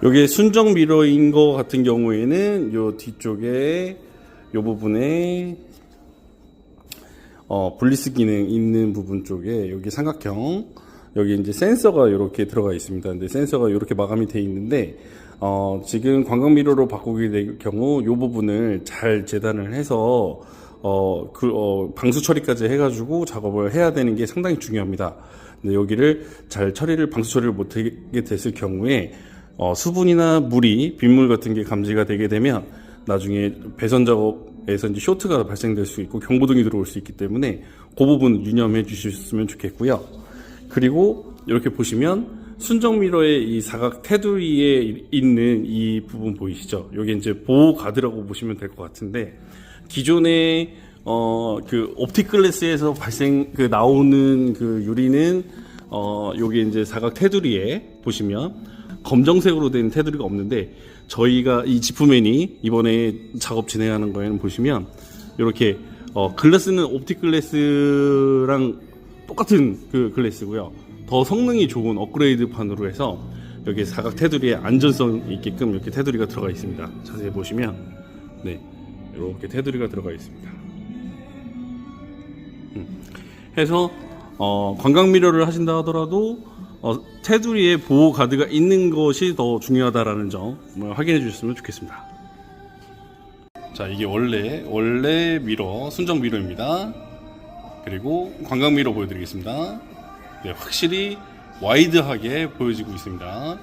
요게 순정 미러인 거 같은 경우에는 요 뒤쪽에 요 부분에 어, 분리스 기능 있는 부분 쪽에 여기 삼각형 여기 이제 센서가 이렇게 들어가 있습니다. 근데 센서가 이렇게 마감이 돼 있는데 어, 지금 관광 미러로 바꾸게 될 경우 이 부분을 잘 재단을 해서 어, 그, 어, 방수 처리까지 해가지고 작업을 해야 되는 게 상당히 중요합니다. 근데 여기를 잘 처리를 방수 처리를 못하게 됐을 경우에 어, 수분이나 물이 빗물 같은 게 감지가 되게 되면 나중에 배선 작업에서 이제 쇼트가 발생될 수 있고 경보등이 들어올 수 있기 때문에 그 부분 유념해 주셨으면 좋겠고요. 그리고 이렇게 보시면 순정 미러의 이 사각 테두리에 있는 이 부분 보이시죠? 여기 이제 보호 가드라고 보시면 될 것 같은데 기존의 어 그 옵틱 글래스에서 발생 그 나오는 그 유리는 어 여기 이제 사각 테두리에 보시면 검정색으로 된 테두리가 없는데 저희가 이 지프맨이 이번에 작업 진행하는 거에는 보시면 이렇게 어 글라스는 옵틱 글래스랑 똑같은 그 글래스고요. 더 성능이 좋은 업그레이드 판으로 해서 여기 사각 테두리에 안전성 있게끔 이렇게 테두리가 들어가 있습니다. 자세히 보시면 네 이렇게 테두리가 들어가 있습니다. 음. 해서 어, 관광 미러를 하신다 하더라도 어, 테두리에 보호 가드가 있는 것이 더 중요하다라는 점 확인해 주셨으면 좋겠습니다. 자 이게 원래 원래 미러 순정 미러입니다. 그리고 관광 미러 보여드리겠습니다. 네, 확실히 와이드하게 보여지고 있습니다.